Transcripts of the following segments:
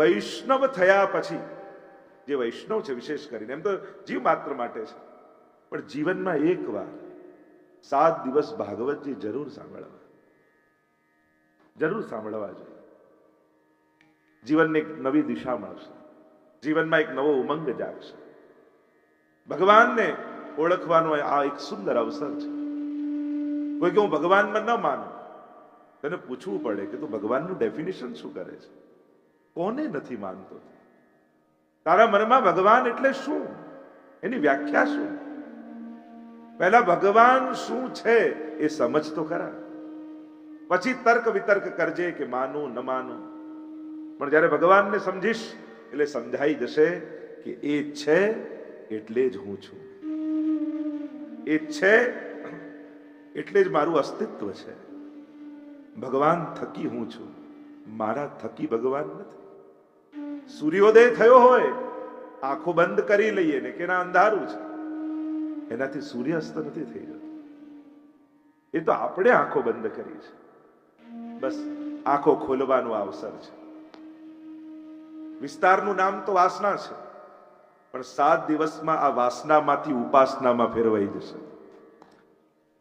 વૈષ્ણવ થયા પછી, જે વૈષ્ણવ છે વિશેષ કરીને, એમ તો જીવ માત્ર માટે છે. પણ જીવનમાં એક વાર, સાત દિવસ ભાગવતજી જરૂર સાંભળવા. જરૂર સાંભળવા જોઈએ. જીવનને એક નવી દિશા મળશે. જીવનમાં એક નવો ઉમંગ જાગશે. ભગવાનને ઓળખવાનો આ એક સુંદર અવસર છે. કોઈ કે હું ભગવાનમાં ન માનું, તેને પૂછવું પડે કે તું ભગવાનનું ડેફિનેશન શું કરે છે? કોને નથી માનતો? તારા મનમાં ભગવાન એટલે શું? એની વ્યાખ્યા શું? પહેલા ભગવાન શું છે એ સમજ તો ખરા. પછી તર્ક વિતર્ક કરજે કે માનું, ન માનું. પણ જ્યારે ભગવાનને સમજીશ, એટલે સમજાઈ જશે કે એ છે એટલે જ હું છું. એ છે એટલે જ મારું અસ્તિત્વ છે. ભગવાન થકી હું છું. મારા થકી ભગવાન નથી. સૂર્યોદય થયો હોય, આંખો બંધ કરી લઈએ ને કે અંધારું છે. એનાથી સૂર્યાસ્ત નથી થઈ જતો એ તો આપણે આંખો બંધ કરી છે. બસ, આંખો ખોલવાનો અવસર છે. વિસ્તારનું નામ તો વાસના છે, પણ સાત દિવસમાં આ વાસનામાંથી ઉપાસનામાં ફેરવાઈ જશે.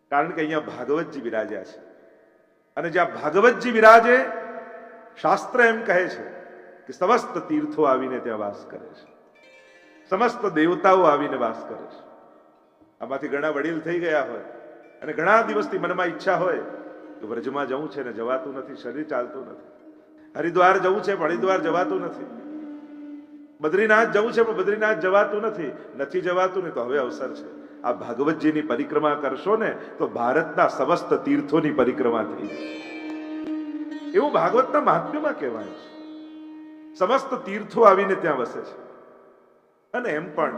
કારણ કે અહીંયા ભાગવતજી બિરાજ્યા છે. અને જ્યાં ભાગવતજી બિરાજે, શાસ્ત્ર એમ કહે છે કે સમસ્ત તીર્થો આવીને ત્યાં વાસ કરે છે. સમસ્ત દેવતાઓ આવીને વાસ કરે છે. આમાંથી ઘણા વડીલ થઈ ગયા હોય અને ઘણા દિવસથી મનમાં ઈચ્છા હોય કે વ્રજમાં જવું છે ને જવાતું નથી, શરીર ચાલતું નથી. હરિદ્વાર જવું છે, પણ હરિદ્વાર જવાતું નથી. બદ્રીનાથ જવું છે, પણ બદ્રીનાથ જવાતું નથી. નથી જવાતું ને તો હવે અવસર છે. આ ભાગવતજીની પરિક્રમા કરશો ને તો ભારતના સમસ્ત તીર્થોની પરિક્રમા થઈ જશે એવું ભાગવતના મહાત્મ્યમાં કહેવાય છે. સમસ્ત તીર્થો આવીને ત્યાં વસે છે. અને એમ પણ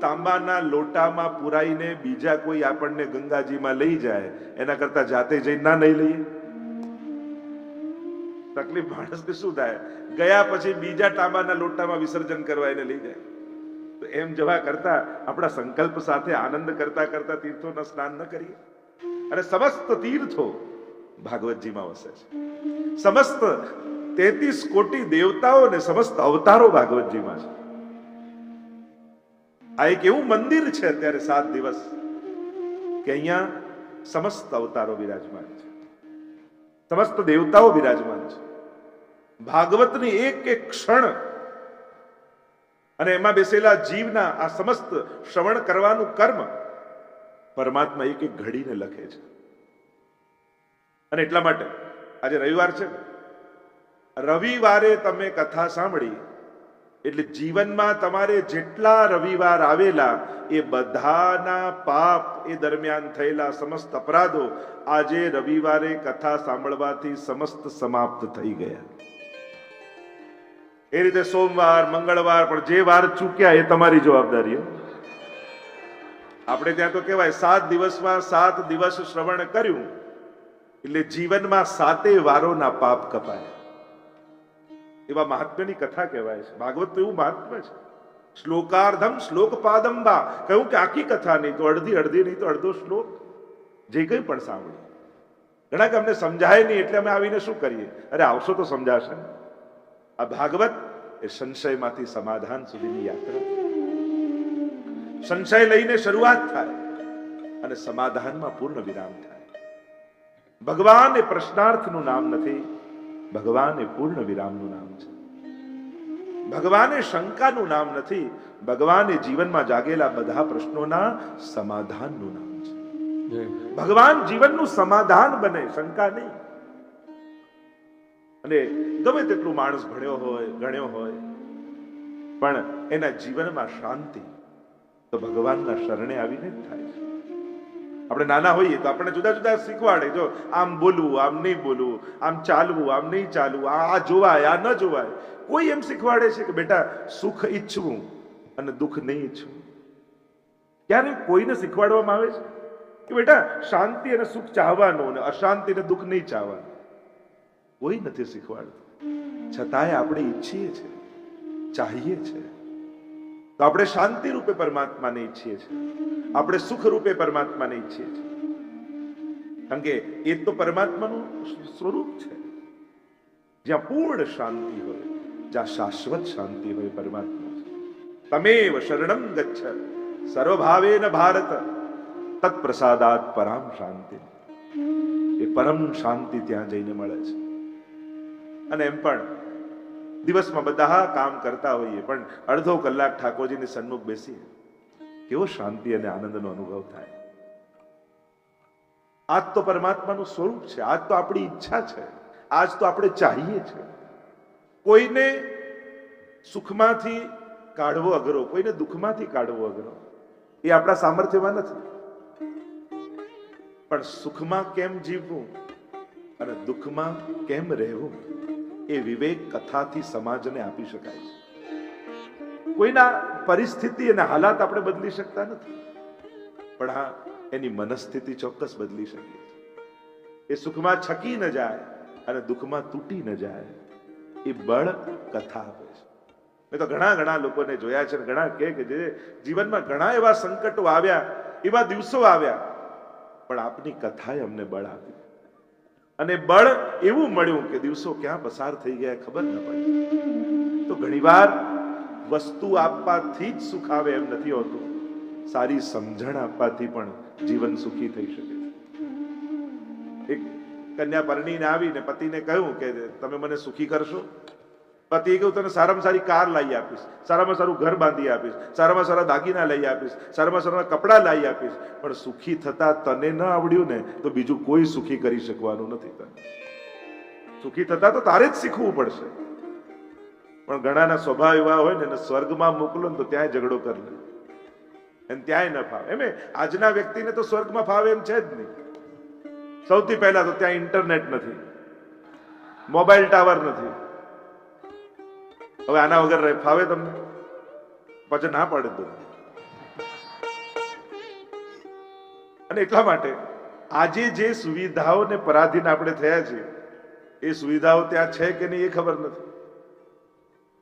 તાંબાના લોટામાં પુરાઈને બીજા કોઈ આપણને ગંગાજીમાં લઈ જાય, એના કરતા જાતે જઈને ના નહીં લઈએ? તકલીફ માણસને શું થાય? ગયા પછી બીજા તાંબાના લોટામાં વિસર્જન કરવા એને લઈ જાય. તો એમ જવા કરતા આપણા સંકલ્પ સાથે આનંદ કરતા કરતા તીર્થોના સ્નાન ન કરીએ. અને સમસ્ત તીર્થો ભાગવતજીમાં વસે છે. સમસ્ત તેત્રીસ કોટી દેવતાઓ અને સમસ્ત અવતારો ભાગવતજીમાં છે. આ એક એવું મંદિર છે અત્યારે સાત દિવસ કે અહીંયા સમસ્ત અવતારો બિરાજમાન છે. સમસ્ત દેવતાઓ બિરાજમાન છે. ભાગવતની એક એક ક્ષણ અને એમાં બેસેલા જીવના આ સમસ્ત શ્રવણ કરવાનું કર્મ પરમાત્મા એક એક ઘડીને લખે છે. અને એટલા માટે આજે રવિવાર છે રવિવારે તમે કથા સાંભળી. એટલે જીવનમાં તમારે જેટલા રવિવાર આવેલા, એ બધાના પાપ એ દરમિયાન થયેલા સમસ્ત અપરાધો આજે રવિવારે કથા સાંભળવાથી સમસ્ત સમાપ્ત થઈ ગયા. એ રીતે સોમવાર, મંગળવાર, પણ જે વાર ચૂક્યા એ તમારી જવાબદારી આપણે ત્યાં તો કહેવાય સાત દિવસમાં સાત દિવસ શ્રવણ કર્યું, એટલે જીવનમાં સાતે વારોના પાપ કપાય. એવા મહાત્મ્યની કથા કહેવાય છે. ભાગવત એવું મહાત્મ્ય છે. શ્લોકાર્ધમ શ્લોક પાદંબા કહ્યું કે આખી કથા નહીં તો અડધી અડધી નહીં તો અડધો શ્લોક. જે કંઈ પણ સાંભળ્યું ઘણા કે અમને સમજાય નહીં એટલે અમે આવીને શું કરીએ? અરે આવશો તો સમજાશે. આ ભાગવત એ સંશયમાંથી સમાધાન સુધીની યાત્રા. સંશય લઈને શરૂઆત થાય અને સમાધાનમાં પૂર્ણ વિરામ થાય. ભગવાન એ પ્રશ્નાર્થનું નામ નથી. ભગવાન એ પૂર્ણ વિરામનું નામ છે. ભગવાન એ શંકાનું નામ નથી ભગવાન એ જીવનમાં જાગેલા બધા પ્રશ્નોના સમાધાનનું નામ છે. ભગવાન જીવનનું સમાધાન બને શંકા નહીં. અને ગમે તેટલું માણસ ભણ્યો હોય ગણ્યો હોય પણ એના જીવનમાં શાંતિ તો ભગવાનના શરણે આવીને જ થાય છે. આપણે નાના હોઈએ તો આપણે જુદા જુદા શીખવાડે. જો આમ બોલવું, આમ નહીં બોલવું, આમ ચાલવું, આમ નહીં ચાલવું આ જોવાય, આ ન જોવાય. કોઈ એમ શીખવાડે છે કે બેટા, સુખ ઈચ્છવું અને દુઃખ નહીં ઈચ્છવું. ક્યારે કોઈને શીખવાડવામાં આવે છે? કે બેટા, શાંતિ અને સુખ ચાહવાનું અને અશાંતિ અને દુઃખ નહીં ચાહવાનું. કોઈ નથી શીખવાડતું. છતાંય આપણે ઈચ્છીએ છીએ, ચાહીએ છીએ. તો આપણે શાંતિ રૂપે પરમાત્માને ઈચ્છીએ છીએ. આપણે સુખ રૂપે પરમાત્માને ઈચ્છીએ છીએ. કારણ કે એ તો પરમાત્માનું સ્વરૂપ છે. જ્યાં પૂર્ણ શાંતિ હોય, જ્યાં શાશ્વત શાંતિ હોય પરમાત્મા. તમેવ શરણમ ગચ્છ, સર્વભાવેન ભારત, તત્પ્રસાદાત પરામ શાંતિ. એ પરમ શાંતિ ત્યાં જઈને મળે છે. અને એમ પણ દિવસમાં બધા કામ કરતા હોઈએ, પણ અડધો કલાક ઠાકોરજીની સન્મુખ બેસીએ. કેવો શાંતિ અને આનંદનો અનુભવ થાય. આજ તો પરમાત્માનું સ્વરૂપ છે, આજ તો આપણી ઈચ્છા છે, આજ તો આપણે ચાહીએ છીએ. કોઈને સુખમાંથી કાઢવો અઘરો, કોઈને દુઃખમાંથી કાઢવો અઘરો, એ આપણા સામર્થ્યમાં નથી. પણ સુખમાં કેમ જીવવું અને દુઃખમાં કેમ રહેવું? એ વિવેક કથાથી સમાજને આપી શકાય છે. કોઈના પરિસ્થિતિ અને હાલાત આપણે બદલી શકતા નથી. પણ હા, એની મનસ્થિતિ ચોક્કસ બદલી શકીએ એ સુખમાં છકી ન જાય અને દુઃખમાં તૂટી ન જાય, એ બળ કથા આપે છે. મેં તો ઘણા ઘણા લોકોને જોયા છે ઘણા કહે કે જે જીવનમાં ઘણા એવા સંકટો આવ્યા, એવા દિવસો આવ્યા, પણ આપની કથાએ અમને બળ આપ્યું. અને બળ એવું મળ્યું કે દિવસો ક્યાં પસાર થઈ ગયા ખબર ન પડી. તો ઘણીવાર વસ્તુ આપવાથી જ સુખ આવે એમ નથી હોતું. સારી સમજણ આપવાથી પણ જીવન સુખી થઈ શકે એક કન્યા પરણીને આવીને પતિને કહ્યું કે તમે મને સુખી કરશો? પતિએ કહ્યું, તને સારામાં સારી કાર લાવી આપીશ, સારામાં સારું ઘર બાંધી આપીશ, સારામાં સારા દાગીના લઈ આપીશ, સારામાં સારા કપડાં લાવી આપીશ. પણ સુખી થતા તને ન આવડ્યું ને, તો બીજું કોઈ સુખી કરી શકવાનું નથી તને. સુખી થતા તો તારે જ શીખવું પડશે. પણ ઘણાના સ્વભાવ એવા હોય ને, એને સ્વર્ગમાં મોકલો ને તો ત્યાંય ઝઘડો કરી લે. અને ત્યાંય ન ફાવે. એમ આજના વ્યક્તિને તો સ્વર્ગમાં ફાવે એમ છે જ નહીં. સૌથી પહેલા તો ત્યાં ઇન્ટરનેટ નથી. મોબાઈલ ટાવર નથી. હવે આના વગર ફાવે તમને? પછી ના પાડે તો. અને એટલા માટે આજે જે સુવિધાઓને પરાધીન આપણે થયા છે એ સુવિધાઓ ત્યાં છે કે નહીં એ ખબર નથી.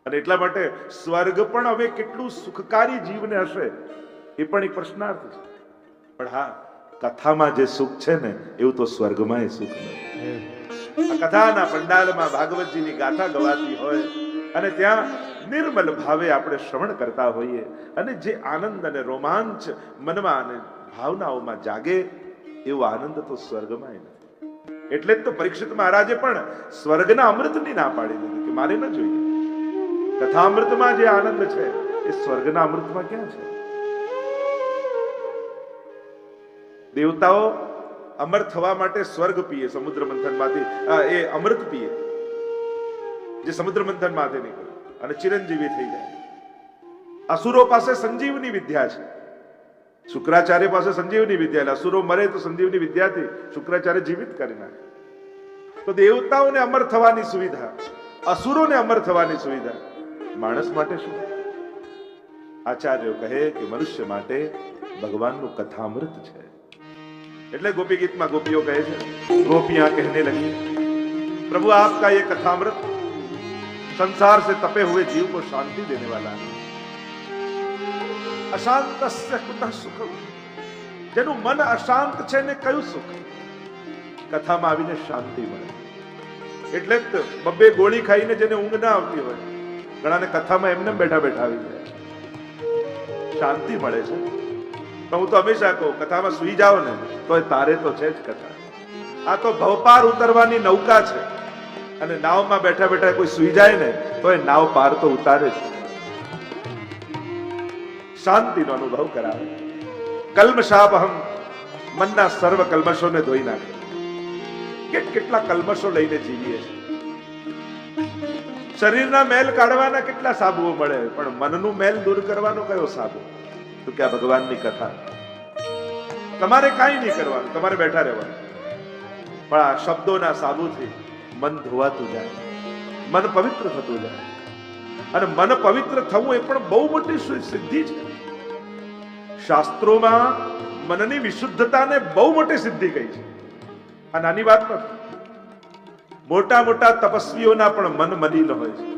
અને એટલા માટે સ્વર્ગ પણ હવે કેટલું સુખકારી જીવને હશે, એ પણ એક પ્રશ્નાર્થ છે. પણ હા, કથામાં જે સુખ છે ને, એવું તો સ્વર્ગમાં સુખ કથાના પંડાલમાં ભાગવતજીની ગાથા ગવાતી હોય અને ત્યાં નિર્મલ ભાવે આપણે શ્રવણ કરતા હોઈએ. અને જે આનંદ અને રોમાંચ મનમાં અને ભાવનાઓમાં જાગે, એવો આનંદ તો સ્વર્ગમાં નથી. એટલે જ તો પરીક્ષિત મહારાજે પણ સ્વર્ગના અમૃતની ના પાડી દીધી કે મારે ન જોઈએ. કથામૃતમાં જે આનંદ છે, એ સ્વર્ગના અમૃતમાં ક્યાં છે? દેવતાઓ અમર થવા માટે સ્વર્ગ પીએ સમુદ્ર મંથનમાંથી. એ અમૃત પીએ. જે સમુદ્ર મંથન માટે નીકળ્યું અને ચિરંજીવી થઈ જાય. અસુરો પાસે સંજીવની વિદ્યા છે. શુક્રાચાર્ય પાસે સંજીવની વિદ્યા એટલે અસુરો મરે તો સંજીવની વિદ્યાથી શુક્રાચાર્ય જીવિત કરી નાખે. તો દેવતાઓને અમર થવાની સુવિધા, અસુરોને અમર થવાની સુવિધા, માણસ માટે શું? આચાર્યો કહે કે મનુષ્ય માટે ભગવાનનું કથામૃત છે. એટલે ગોપી ગીતમાં ગોપીઓ કહે છે ગોપિયા કહેને લગી પ્રભુ, આપકા યે કથામૃત संसार से तपे हुए जीव को शांति देने वाला है અશાંત કુતઃ સુખ જેનું મન અશાંત છે ને કયું સુખ કથામાં આવીને શાંતિ મળે એટલે જ તો બબ્બે ગોળી ખાઈને જેને ઊંઘ ના આવતી હોય ઘણાને કથામાં એમને બેઠા બેઠા આવી જાય શાંતિ મળે છે પણ હું તો હંમેશા કહું કથામાં સુઈ જાઓ ને તો એ તારે તો છે જ કથા આ તો ભવપાર ઉતરવાની નૌકા છે અને નાવમાં બેઠા બેઠા કોઈ સુઈ જાય ને, તો એ નાવ પાર તો ઉતારે જ. શાંતિનો અનુભવ કરાવે. કલ્મશાપહમ મનના સર્વ કલ્મશોને ધોઈ નાખે. કેટ કેટલા કલ્મશો લઈને જીવીએ છીએ. શરીરના મેલ કાઢવાના કેટલા સાબુઓ મળે, પણ મનનું મેલ દૂર કરવાનો કયો સાબુ? તો કે આ ભગવાનની કથા. તમારે કાંઈ નહીં કરવાનું, તમારે બેઠા રહેવાનું. પણ આ શબ્દોના સાબુથી મન ધોવાતું જાય, મન પવિત્ર થતું જાય. અને મન પવિત્ર થવું એ પણ બહુ મોટી સિદ્ધિ છે. શાસ્ત્રોમાં મનની વિશુદ્ધતાને બહુ મોટી સિદ્ધિ કહી છે. આ નાની વાત નથી મોટા મોટા તપસ્વીઓના પણ મન મલિન હોય છે.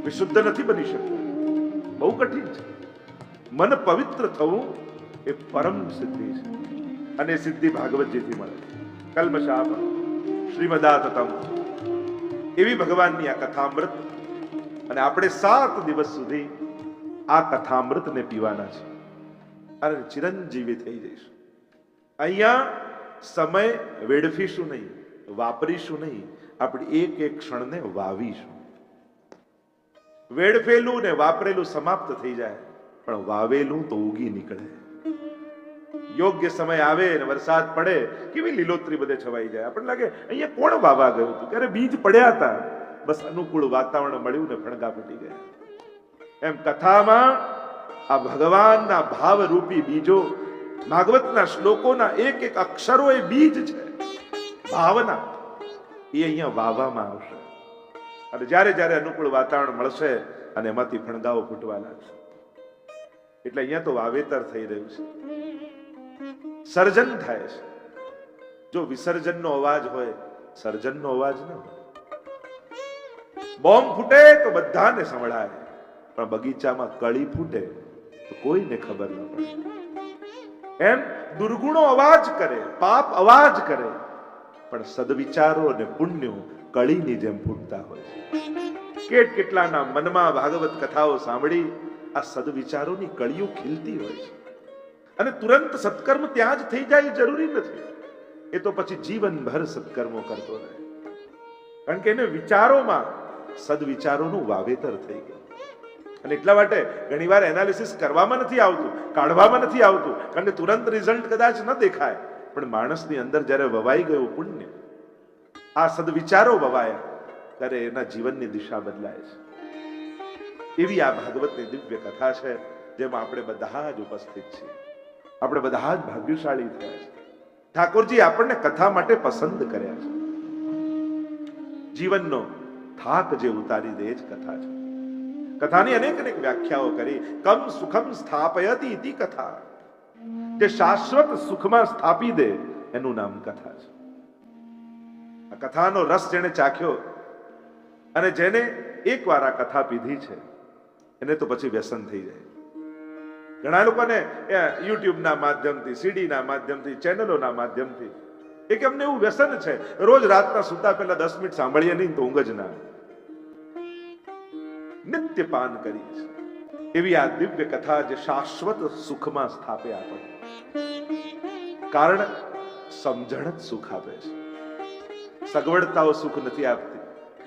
વિશુદ્ધ નથી બની શકતું. બહુ કઠિન છે. મન પવિત્ર થવું એ પરમ સિદ્ધિ છે. અને સિદ્ધિ ભાગવતજીથી મળે કલ્મશાપ શ્રીમદાતતમ. એવી ભગવાનની આ કથામૃત અને આપણે સાત દિવસ સુધી આ કથામૃતને પીવાના છે. અને ચિરંજીવી થઈ જઈશું. અહીંયા સમય વેડફીશું નહીં, વાપરીશું નહીં, આપણે એક એક ક્ષણને વાવીશું. વેડફેલું ને વાપરેલું સમાપ્ત થઈ જાય, પણ વાવેલું તો ઉગી નીકળે. યોગ્ય સમય આવે ને વરસાદ પડે, કેવી લીલોતરી બધે છવાઈ જાય. આપણને લાગે, અહીંયા કોણ વાવા ગયું હતું? ક્યારે બીજ પડ્યા હતા. બસ અનુકૂળ વાતાવરણ મળ્યું ને ફણગા ફૂટી ગયા. એમ કથામાં આ ભગવાનના ભાવરૂપી બીજો, ભાગવતના શ્લોકોના એક એક અક્ષરો એ બીજ છે. ભાવના. એ અહીંયા વાવવામાં આવશે. અને જ્યારે જ્યારે અનુકૂળ વાતાવરણ મળશે અને એમાંથી ફણગાઓ ફૂટવા લાગશે એટલે અહીંયા તો વાવેતર થઈ રહ્યું છે. સર્જન થાય છે. જો વિસર્જનનો અવાજ હોય, સર્જનનો અવાજ ન હોય. બોમ્બ ફૂટે તો બધાને સંભળાય, પણ બગીચામાં કળી ફૂટે તો કોઈને ખબર ન પડે. એમ દુર્ગુણો અવાજ કરે, પાપ અવાજ કરે, પણ સદવિચારો અને પુણ્યો કળીની જેમ ફૂટતા હોય છે. કેટ કેટલાના મનમાં ભાગવત કથાઓ સાંભળી આ સદવિચારોની કળીઓ ખીલતી હોય છે. અને તુરંત સત્કર્મ ત્યાં જ થઈ જાય જરૂરી નથી. એ તો પછી જીવનભર સત્કર્મો કરતો રહે. કારણ કે એને વિચારોમાં સદવિચારોનું વાવેતર થઈ ગયું. અને એટલા માટે ઘણીવાર એનાલિસિસ કરવામાં નથી આવતું, કાઢવામાં નથી આવતું, કારણ કે તુરંત રિઝલ્ટ કદાચ ન દેખાય. પણ માણસની અંદર જ્યારે વવાઈ ગયું પુણ્ય, આ સદવિચારો વવાયા, ત્યારે એના જીવનની દિશા બદલાય છે. એવી આ ભાગવતની દિવ્ય કથા છે, જેમાં આપણે બધા જ ઉપસ્થિત છીએ. આપણે બધા જ ભાગ્યશાળી થયા છે. ઠાકોરજી આપણને કથા માટે પસંદ કર્યા છે. જીવનનો થાક જે ઉતારી દે જ કથા છે. કથાની અનેક અનેક વ્યાખ્યાઓ કરી, કમ સુખમ સ્થાપયતી ઇતિ કથા. જે શાશ્વત સુખમાં સ્થાપી દે એનું નામ કથા છે. આ કથાનો રસ જેને ચાખ્યો અને જેને એકવાર આ કથા પીધી છે, એને તો પછી વ્યસન થઈ જાય. ઘણા લોકોને યુટ્યુબના માધ્યમથી, સીડીના માધ્યમથી, ચેનલોના માધ્યમથી. એક એમને એવું વ્યસન છે, રોજ રાતના સુતા પહેલા દસ મિનિટ સાંભળીએ નહીં તો ઊંઘ જ ના નિત્ય પાન છીએ એવી આ દિવ્ય કથા જે શાશ્વત સુખમાં સ્થાપે આપણને. કારણ સમજણ જ સુખ આપે છે. સગવડતાઓ સુખ નથી આપતી.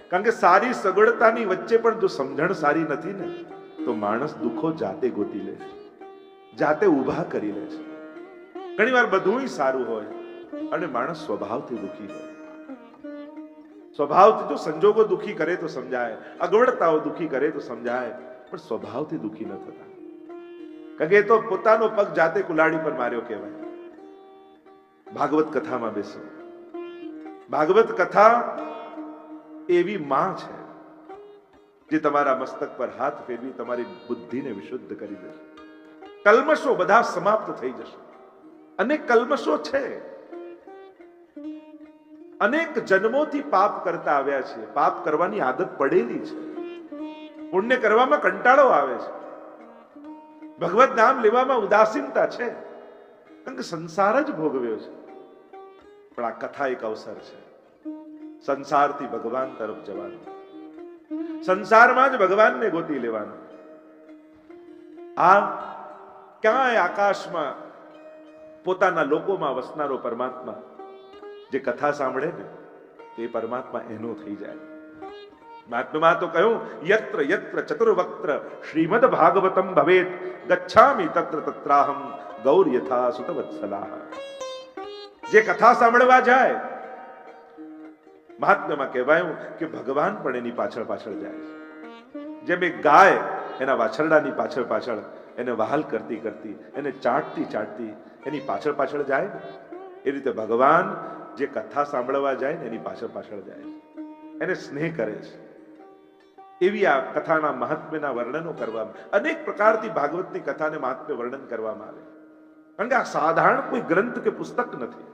કારણ કે સારી સગવડતાની વચ્ચે પણ જો સમજણ સારી નથી ને, તો માણસ દુઃખો જાતે ગોતી લે છે. જાતે ઊભા કરી લે છે. ઘણી વાર બધું સારું હોય અને માણસ સ્વભાવથી દુઃખી હોય. સ્વભાવથી જો સંજોગો દુઃખી કરે તો સમજાય, અગવડતાઓ દુખી કરે તો સમજાય, પણ સ્વભાવથી દુઃખી ન થતા. કારણ કે એ તો પોતાનો પગ જાતે કુલાડી પર માર્યો કહેવાય. ભાગવત કથામાં બેસો. ભાગવત કથા એવી માં છે, જે તમારા મસ્તક પર હાથ ફેરવી તમારી બુદ્ધિને વિશુદ્ધ કરી દેશે કલ્મશો બધા સમાપ્ત થઈ જશે. અનેક કલમશો છે. અનેક જન્મોથી પાપ કરતા આવ્યા છે પાપ કરવાની આદત પડેલી છે. પુણ્ય કરવામાં કંટાળો આવે છે. ભગવત નામ લેવામાં ઉદાસીનતા છે. કારણ કે સંસાર જ ભોગવ્યો છે. પણ આ કથા એક અવસર છે. સંસારથી ભગવાન તરફ જવાનું. સંસારમાં જ ભગવાનને ગોતી લેવાનું. આ ક્યાંય આકાશમાં પોતાના લોકોમાં વસનારો પરમાત્મા જે કથા સાંભળે ને, તે પરમાત્મા એનો થઈ જાય. મહાત્મા તો કહ્યું, યત્ર યત્ર, ચતુર્વક્ત્ર, શ્રીમદ ભાગવતમ ભવેત, ગચ્છામી તત્ર તત્રાહમ ગૌર યથા સુતવત્સલાહ. જે કથા સાંભળવા જાય મહાત્મ્યમાં કહેવાયું કે ભગવાન પણ એની પાછળ પાછળ જાય જેમ એક ગાય એના વાછરડાની પાછળ પાછળ એને વહાલ કરતી કરતી, એને ચાટતી ચાટતી, એની પાછળ પાછળ જાય. એ રીતે ભગવાન જે કથા સાંભળવા જાય ને એની પાછળ પાછળ જાય. એને સ્નેહ કરે છે. એવી આ કથાના મહાત્મ્યના વર્ણનો કરવામાં અનેક પ્રકારથી ભાગવતની કથાને મહાત્મ્ય વર્ણન કરવામાં આવે. કારણ કે આ સાધારણ કોઈ ગ્રંથ કે પુસ્તક નથી.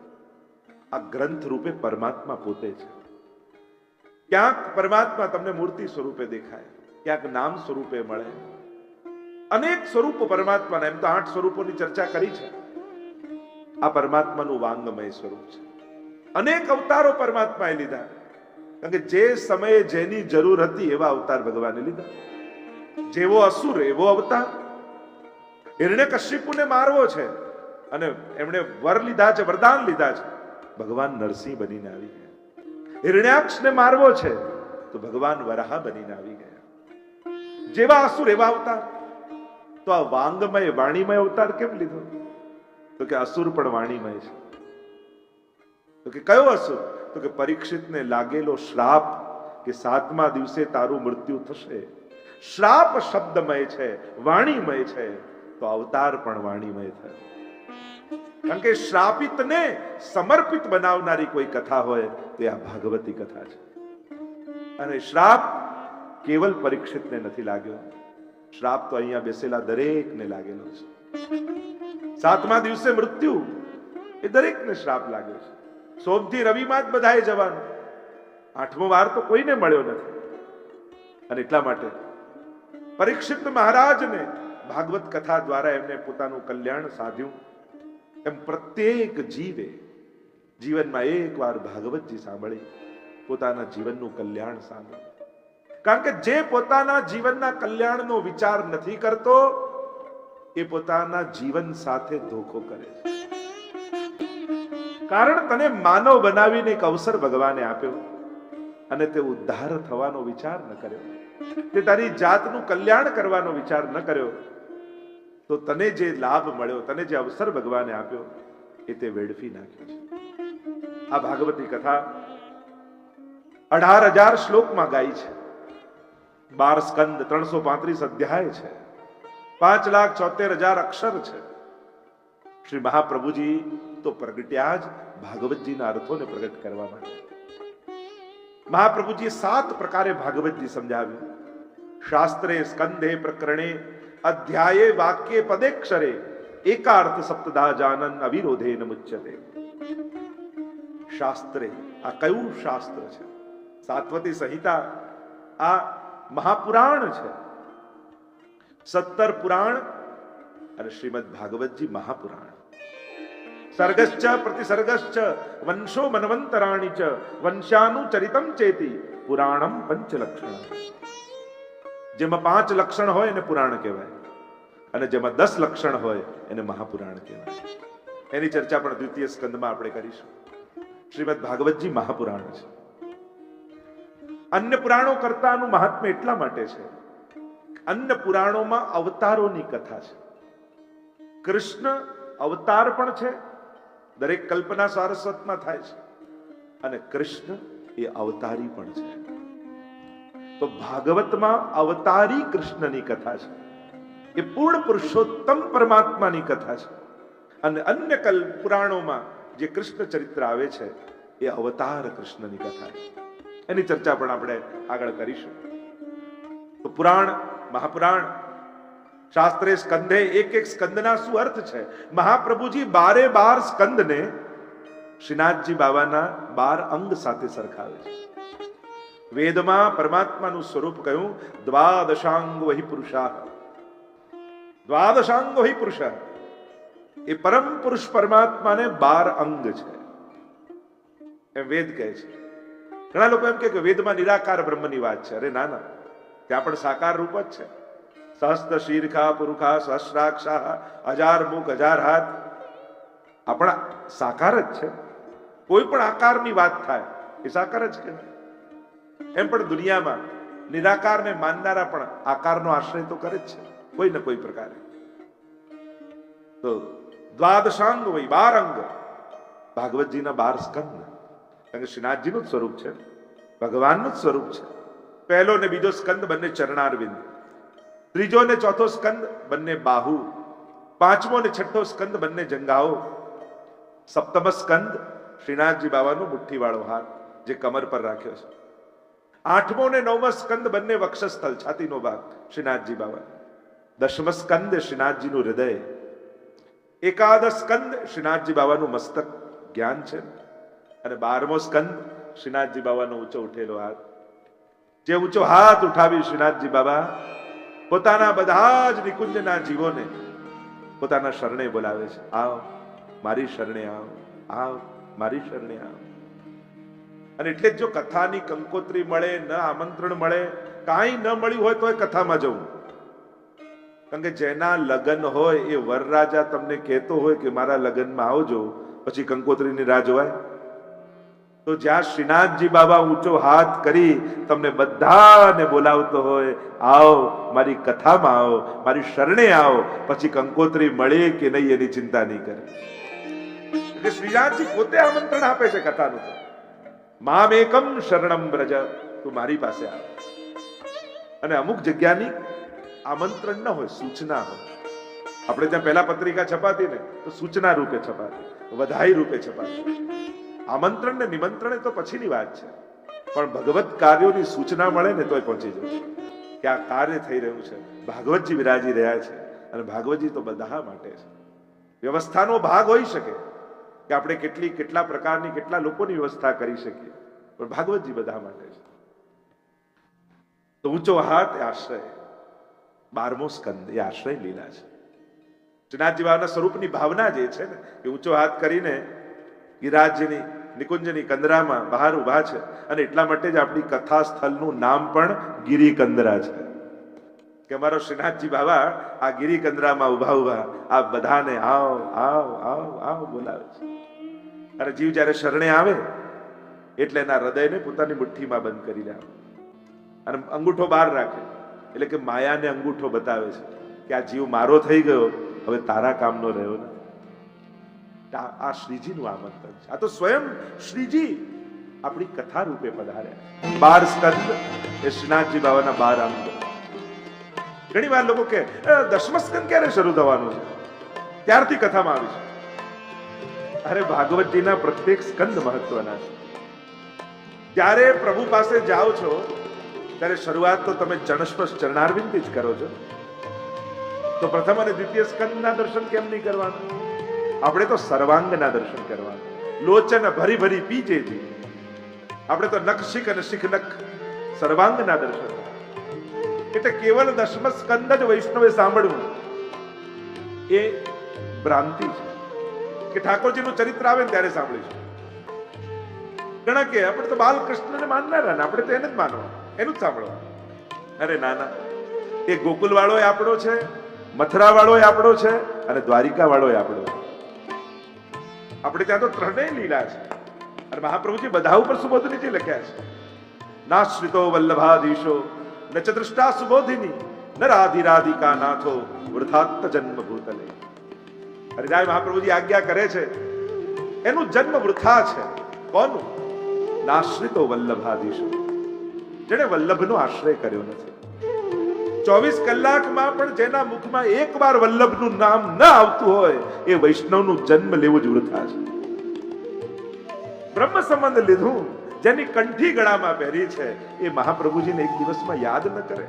આ ગ્રંથ રૂપે પરમાત્મા પોતે છે. ક્યાંક પરમાત્મા તમને મૂર્તિ સ્વરૂપે દેખાય, ક્યાંક નામ સ્વરૂપે મળે. અનેક સ્વરૂપો પરમાત્માના એમ તો આઠ સ્વરૂપોની ચર્ચા કરી છે. આ પરમાત્માનું વાંગમય સ્વરૂપ છે. અનેક અવતારો પરમાત્માએ લીધા. કારણ કે જે સમયે જેની જરૂર હતી એવા અવતાર ભગવાને લીધા. જેવો અસુર, એવો અવતાર. હિરણ્ય કશ્યપુને મારવો છે અને એમણે વર લીધા છે, વરદાન લીધા છે. ભગવાન નરસિંહ બનીને આવી ગયા. હિરણ્યાક્ષને મારવો છે તો ભગવાન વરાહ બનીને આવી ગયા. જેવા અસુર, એવા અવતાર. તો આ વાંગમય વાણીમય અવતાર કેમ લીધો? તો કે અસુર પણ વાણીમય છે. તો કે કયો અસુર? તો કે પરીક્ષિતને લાગેલો શ્રાપ કે સાતમા દિવસે તારું મૃત્યુ થશે. શ્રાપ શબ્દમય છે, વાણીમય છે, તો અવતાર પણ વાણીમય થયો. કારણ કે શ્રાપિતને સમર્પિત બનાવનારી કોઈ કથા હોય, તો આ ભાગવતી કથા છે. અને શ્રાપ કેવલ પરીક્ષિતને નથી લાગ્યો. શ્રાપ તો અહીંયા બેસેલા દરેકને લાગેલો છે. સાતમા દિવસે મૃત્યુ એ દરેકને શ્રાપ લાગ્યો છે. સોમથી રવિમાં જ બધાએ જવાનું. આઠમો વાર તો કોઈને મળ્યો નથી. અને એટલા માટે પરીક્ષિત મહારાજને ભાગવત કથા દ્વારા એમને પોતાનું કલ્યાણ સાધ્યું. એમ પ્રત્યેક જીવે જીવનમાં એકવાર ભાગવતજી સાંભળી, પોતાના જીવનનું કલ્યાણ સાંભળે. કારણ કે જે પોતાના જીવનના કલ્યાણનો વિચાર નથી કરતો, એ પોતાના જીવન સાથે ધોખો કરે છે. કારણ તને માનવ બનાવીને એક અવસર ભગવાને આપ્યો અને તે ઉદ્ધાર થવાનો વિચાર ન કર્યો. તે તારી જાતનું કલ્યાણ કરવાનો વિચાર ન કર્યો, તો તને જે લાભ મળ્યો, તને જે અવસર ભગવાને આપ્યો, એ તે વેડફી નાખ્યો છે. આ ભાગવતી કથા અઢાર હજાર શ્લોકમાં ગાઈ છે. બાર સ્કંદ ત્રણસો પાંત્રીસ અધ્યાય છે. પાંચ લાખ ચોતેર હજાર અક્ષર છે. શ્રી મહાપ્રભુજી તો પ્રગટ્યા જ ભાગવતજીના અર્થોને પ્રગટ કરવા માટે. મહાપ્રભુજીએ સાત પ્રકારે ભાગવતજી સમજાવ્યું. શાસ્ત્રે, સ્કંદે, પ્રકરણે, અધ્યાયે, વાક્ય પદેક્ષરે એકાર્થ સપ્તદા જાનન અવિરોધે નમુચ્યતે શાસ્ત્રે આ કયું શાસ્ત્ર છે? સાત્વતી સંહિતા આ મહાપુરાણ છે. સત્તર પુરાણ અને શ્રીમદ ભાગવતજી મહાપુરાણ. સર્ગશ્ચ પ્રતિસર્ગશ્ચ વંશો મનવંતરાણી ચ વંશાનુચરિતમ ચેતી પુરાણમ પંચલક્ષણ જેમાં પાંચ લક્ષણ હોય એને પુરાણ કહેવાય અને જેમાં દસ લક્ષણ હોય એને મહાપુરાણ કહેવાય. એની ચર્ચા પણ દ્વિતીય સ્કંદમાં આપણે કરીશું. શ્રીમદ ભાગવતજી મહાપુરાણ છે. અન્ય પુરાણો કરતાનું મહાત્મ્ય એટલા માટે છે. અન્ય પુરાણોમાં અવતારોની કથા છે. કૃષ્ણ અવતાર પણ છે, દરેક કલ્પના સારસ્વતમાં થાય છે. અને કૃષ્ણ એ અવતારી પણ છે. તો ભાગવતમાં અવતારી કૃષ્ણની કથા છે. એ પૂર્ણ પુરુષોત્તમ પરમાત્માની કથા છે. અને અન્ય કલ પુરાણોમાં જે કૃષ્ણ ચરિત્ર આવે છે, એ અવતાર કૃષ્ણની કથા છે. એની ચર્ચા પણ આપણે આગળ કરીશું. તો પુરાણ, મહાપુરાણ, શાસ્ત્રે સ્કંદે એક એક સ્કંદના શું અર્થ છે? મહાપ્રભુજી બારે બાર સ્કંદને શ્રીનાથજી બાબાના બાર અંગ સાથે સરખાવે છે. વેદમાં પરમાત્માનું સ્વરૂપ કહ્યું, દ્વાદશાંગ વહી પુરુષા દ્વાદશાંગ વહી પુરુષ એ પરમ પુરુષ પરમાત્માને બાર અંગ છે. એમ વેદ કહે છે. ઘણા લોકો એમ કે વેદમાં નિરાકાર બ્રહ્મની વાત છે. અરે ના ના. ત્યાં પણ સાકાર રૂપ જ છે. સહસ્ત શીર્ખા, પુરુખા, સહસ્રાક્ષા, હજાર મુખ, હજાર હાથ. આપણા સાકાર જ છે. કોઈ પણ આકારની વાત થાય, એ સાકાર જ કહેવાય. એમ પણ દુનિયામાં નિરાકારને માનનારા પણ આકારનો આશ્રય તો કરે જ છે, કોઈ ને કોઈ પ્રકારે. તો દ્વાદશાંગ હોય બાર અંગ ભાગવતજીના બાર સ્કંદ. કારણ કે શ્રીનાથજીનું જ સ્વરૂપ છે. ભગવાનનું જ સ્વરૂપ છે. પહેલો ને બીજો સ્કંદ બંને ચરણારવિંદ. ત્રીજો ને ચોથો સ્કંદ બંને બાહુ. પાંચમો ને છઠ્ઠો સ્કંદ બંને જંગાઓ. સપ્તમ સ્કંદ શ્રીનાથજી બાબાનો મુઠ્ઠીવાળો હાથ જે કમર પર રાખ્યો છે. આઠમો ને નવમો સ્કંદ બંને વક્ષસ્થળ, છાતીનો ભાગ, શ્રીનાથજી બાબા. દશમ સ્કંદ શ્રીનાથજીનું હૃદય. એકાદશ સ્કંદ શ્રીનાથજી બાબાનું મસ્તક, જ્ઞાન છે. અને બારમો સ્કંદ શ્રીનાથજી બાબાનો ઊંચો ઉઠેલો હાથ. જે ઊંચો હાથ ઉઠાવી શ્રીનાથજી બાબા પોતાના બધા જ નિકુંજના જીવોને પોતાના શરણે બોલાવે છે. આવ, મારી શરણે આવ આવ, મારી શરણે આવ. અને એટલે જો કથાની કંકોત્રી મળે, ન આમંત્રણ મળે, કાંઈ ન મળ્યું હોય તો એ કથામાં જવું. કારણ કે જેના લગ્ન હોય એ વરરાજા તમને કહેતો હોય કે મારા લગ્નમાં આવજો, પછી કંકોત્રીની રાહ જોવાય. તો જ્યાં શ્રીનાથજી બાબા ઊંચો હાથ કરી તમને બધાને બોલાવતો હોય, આવો, મારી કથામાં આવો, મારી શરણે આવો, પછી કંકોત્રી મળે કે નહીં એની ચિંતા નહીં કરે. એટલે શ્રીનાથજી પોતે આમંત્રણ આપે છે કથાનું તો. મામ એકમ શરણમ બ્રજ તું મારી પાસે આવ. અને અમુક જગ્યાની આમંત્રણ ન હોય, સૂચના હોય. આપણે ત્યાં પહેલા પત્રિકા છપાતી ને, તો સૂચના રૂપે છપાતી, વધાઈ રૂપે છપાતી. આમંત્રણ ને નિમંત્રણ એ તો પછીની વાત છે. પણ ભગવત કાર્યોની સૂચના મળે ને તોય પહોંચી જશે. કે આ કાર્ય થઈ રહ્યું છે. ભાગવતજી વિરાજી રહ્યા છે. અને ભાગવતજી તો બધા માટે છે. વ્યવસ્થાનો ભાગ હોઈ શકે કે આપણે કેટલી, કેટલા પ્રકારની, કેટલા લોકોની વ્યવસ્થા કરી શકીએ. પણ ભાગવતજી બધા માટે છે. તો ઊંચો હાથ એ આશ્રય. બારમો સ્કંદ એ આશ્રય લીલા છે. શ્રીનાથજી બાબાના સ્વરૂપની ભાવના જે છે ને, એ ઊંચો હાથ કરીને ગિરાજની નિકુંજની કંદરામાં બહાર ઊભા છે અને એટલા માટે જ આપણી કથા સ્થળનું નામ પણ ગિરિકંદરા છે. કે અમારો શ્રીનાથજી બાબા આ ગિરિકંદરામાં ઊભા ઊભા આ બધાને આવ આવ આવ આવ બોલાવે છે. અને જીવ જ્યારે શરણે આવે, એટલે એના હૃદયને પોતાની મુઠ્ઠીમાં બંધ કરી લે અને અંગૂઠો બહાર રાખે. એટલે કે માયાને અંગૂઠો બતાવે છે કે આ જીવ મારો થઈ ગયો, હવે તારા કામનો રહ્યો નથી. આ શ્રીજીનું આમંત્રણ છે. આ તો સ્વયં શ્રીજી આપણી કથા રૂપે પધાર્યા બાર સ્કંદ એ શ્રીનાથજી બાબાના બાર અંગ. ઘણી વાર લોકો કે દસમ સ્કંદ ક્યારે શરૂ થવાનું છે? ત્યારથી કથામાં આવી છે. અરે, ભાગવતજીના પ્રત્યેક સ્કંદ મહત્વના છે. જ્યારે પ્રભુ પાસે જાઓ છો, ત્યારે શરૂઆત તો તમે ચણસ્પર્શ ચરણારવિંદથી જ કરો છો. તો પ્રથમ અને દ્વિતીય સ્કંદના દર્શન કેમ નહીં કરવાના? આપણે તો સર્વાંગના દર્શન કરવા. લોચન ભરી ભરી પીજેજી આપણે તો નખશિખ અને શિખ નખ સર્વાંગના દર્શન એટલે કેવળ દશમ સ્કંદ જ વૈષ્ણવે સાંભળવું. એ ભ્રાંતિ છે. કે ઠાકોરજીનું ચરિત્ર આવે ને ત્યારે સાંભળીશું. ઘણા કે, આપણે તો બાલકૃષ્ણને માનનારા ને આપણે તો એને જ માનવા એનું જ સાંભળવા અરે ના ના એ ગોકુલ વાળો આપણો છે મથરા વાળો આપણો છે અને દ્વારિકા વાળો આપણો છે. આપણે ત્યાં તો ત્રણેય લીલા છે. અને મહાપ્રભુજી બધા ઉપર સુબોધનીજી લખ્યા છે. નાશ્રિતો વલ્લભાધીશો, ન ચ સુબોધિની, ન રાધિરાધિકા નાથો, વૃથાત્ત જન્મ ભૂતલે. હરિરાય મહાપ્રભુજી આજ્ઞા કરે છે, એનું જન્મ વૃથા છે. કોનું? નાશ્રિતો વલ્લભાધીશો. જેને વલ્લભનો આશ્રય કર્યો નથી. ચોવીસ કલાકમાં પણ જેના મુખમાં એક વાર વલ્લભનું નામ ન આવતું હોય, એ વૈષ્ણવનું જન્મ લેવું જ વૃથા છે. બ્રહ્મ સંબંધ લીધું, જેની કંઠી ગળામાં પહેરી છે, એ મહાપ્રભુજીને એક દિવસમાં યાદ ન કરે.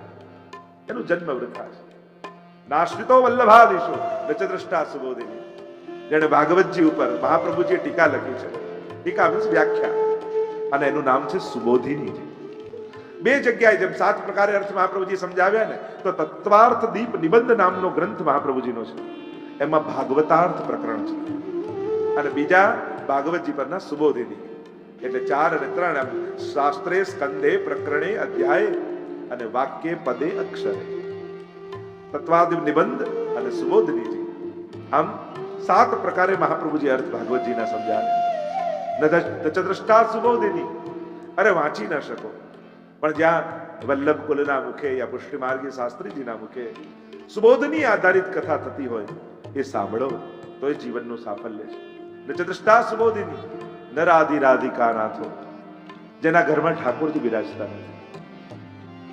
એનું જન્મ વૃથા છે. નાશ્રિતો વલ્લભાધીશો નચ દ્રષ્ટા સુબોધિની. જેણે ભાગવતજી ઉપર મહાપ્રભુજીએ ટીકા લખી છે. ટીકા મીન્સ વ્યાખ્યા. અને એનું નામ છે સુબોધિનીજી. બે જગ્યાએ જેમ સાત પ્રકારે અર્થ મહાપ્રભુજી સમજાવ્યા ને, તો તત્વાર્થ દીપ નિબંધ નામનો ગ્રંથ મહાપ્રભુજીનો છે. એમાં ભાગવતાર્થ પ્રકરણ છે. અને બીજા ભાગવતજી પરના સુબોધિની. એટલે ચાર અને ત્રણ એમ, શાસ્ત્રે સ્કંદે પ્રકરણે અધ્યાય અને વાક્ય પદે અક્ષરે. તત્વાદ નિબંધ અને સુબોધનીજી આમ, સાત પ્રકારે મહાપ્રભુજી અર્થ ભાગવતજીના સમજાવે. નચદ્રષ્ટા સુબોધિની. અરે વાંચી ન શકો. પણ જ્યાં વલ્લભ કુલના મુખે યા પુષ્ટિ માર્ગી શાસ્ત્રીજીના મુખે સુબોધની આધારિત કથા થતી હોય એ સાંભળો તો એ જીવનનું સાફલ્ય છે. નચદ્રષ્ટા સુબોધિની, નરાધિ રાધિકા નાથો જેના ઘરમાં ઠાકોરજી બિરાજતા નથી.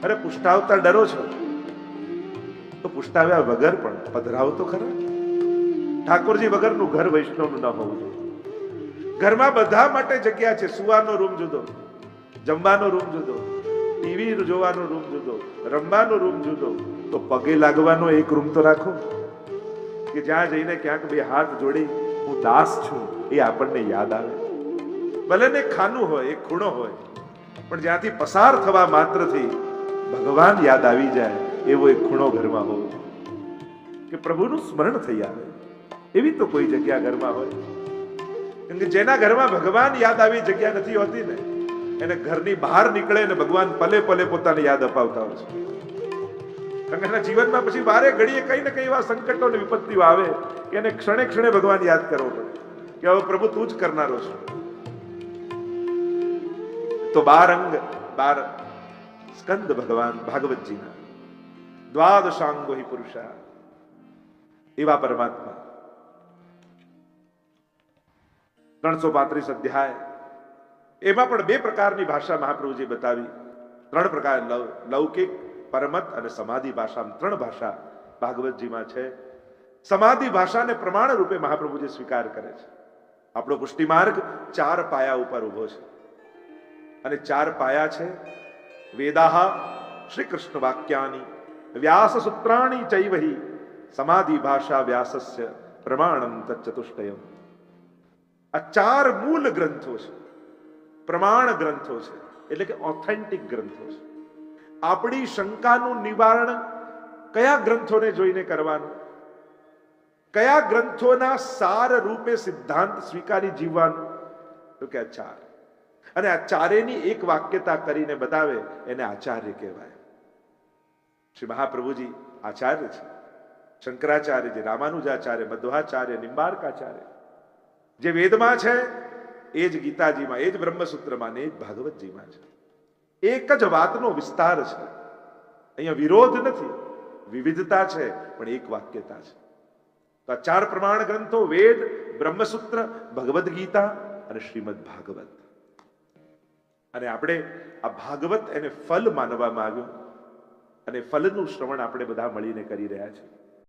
અરે પુષ્ટાવતા ડરો છો? તો પુષ્ટાવ્યા વગર પણ પધરાવ તો ખરા. ઠાકોરજી વગરનું ઘર વૈષ્ણવનું ન હોવું જોઈએ. ઘરમાં બધા માટે જગ્યા છે. સુવાનો રૂમ જુદો, જમવાનો રૂમ જુદો ટીવી જોવાનો રૂમ જુદો, રમવાનો રૂમ જુદો. તો પગે લાગવાનો એક રૂમ તો રાખો. કે જ્યાં જઈને ક્યાંક બે હાથ જોડી હું દાસ છું, એ આપણને યાદ આવે. ભલે ને ખાનું હોય, એક ખૂણો હોય, પણ જ્યાંથી પસાર થવા માત્રથી ભગવાન યાદ આવી જાય, એવો એક ખૂણો ઘરમાં હોવો. કે પ્રભુનું સ્મરણ થઈ આવે. એવી તો કોઈ જગ્યા ઘરમાં હોય. કેમ કે જેના ઘરમાં ભગવાન યાદ આવી જગ્યા નથી હોતી ને એને ઘરની બહાર નીકળે ને ભગવાન પલે પલે પોતાની યાદ અપાવતા હોય છે. કારણ એના જીવનમાં પછી વારે ઘડીએ કઈ ને કઈ એવા સંકટો ને વિપત્તિઓ આવે એને ક્ષણે ક્ષણે ભગવાન યાદ કરવો પડે કે હવે પ્રભુ તું જ કરનારો છે. તો બાર અંગ બાર, સ્કંદ ભગવાન ભાગવતજીના, દ્વાદશાંગો હિ પુરુષા, એવા પરમાત્મા. ત્રણસો પાંત્રીસ અધ્યાય એમાં પણ બે પ્રકારની ભાષા મહાપ્રભુજી બતાવી. ત્રણ પ્રકાર લૌકિક, પરમત અને સમાધિ ભાષા. ત્રણ ભાષા ભાગવતજીમાં છે. સમાધિ ભાષાને પ્રમાણ રૂપે મહાપ્રભુજી સ્વીકાર કરે છે. આપણો પુષ્ટિમાર્ગ ચાર પાયા ઉપર ઊભો છે. અને ચાર પાયા છે. વેદાહ શ્રી કૃષ્ણ વાક્યાની વ્યાસ સૂત્રાણી ચૈવહી સમાધિ ભાષા વ્યાસસ્ય પ્રમાણમ તચતુષ્ટયમ આ ચાર મૂળ ગ્રંથો છે. પ્રમાણ ગ્રંથો છે, એટલે કે ઓથેન્ટિક ગ્રંથો છે. આપણી શંકાનું નિવારણ કયા ગ્રંથોને જોઈને કરવાનું? કયા ગ્રંથોના સાર રૂપે સિદ્ધાંત સ્વીકારી જીવવાનું? તો કે આ ચાર અને આ ચારેની એક વાક્યતા કરીને બતાવે, એને આચાર્ય કહેવાય. શ્રી મહાપ્રભુજી આચાર્ય છે. શંકરાચાર્ય, જે રામાનુજાચાર્ય, મધ્વાચાર્ય, નિંબાર્કાચાર્ય, જે વેદમાં છે એ જ ગીતાજીમાં, એ જ બ્રહ્મસૂત્રમાં ને એ જ ભાગવતજીમાં છે. એક જ વાતનો વિસ્તાર છે. અહીંયા વિરોધ નથી, વિવિધતા છે, પણ એક વાક્યતા છે. તો આ ચાર પ્રમાણ ગ્રંથો, વેદ, બ્રહ્મસૂત્ર ભગવદ્ ગીતા અને શ્રીમદ ભાગવત. અને આપણે આ ભાગવત એને ફલ માનવામાં આવ્યું. અને ફલનું શ્રવણ આપણે બધા મળીને કરી રહ્યા છીએ.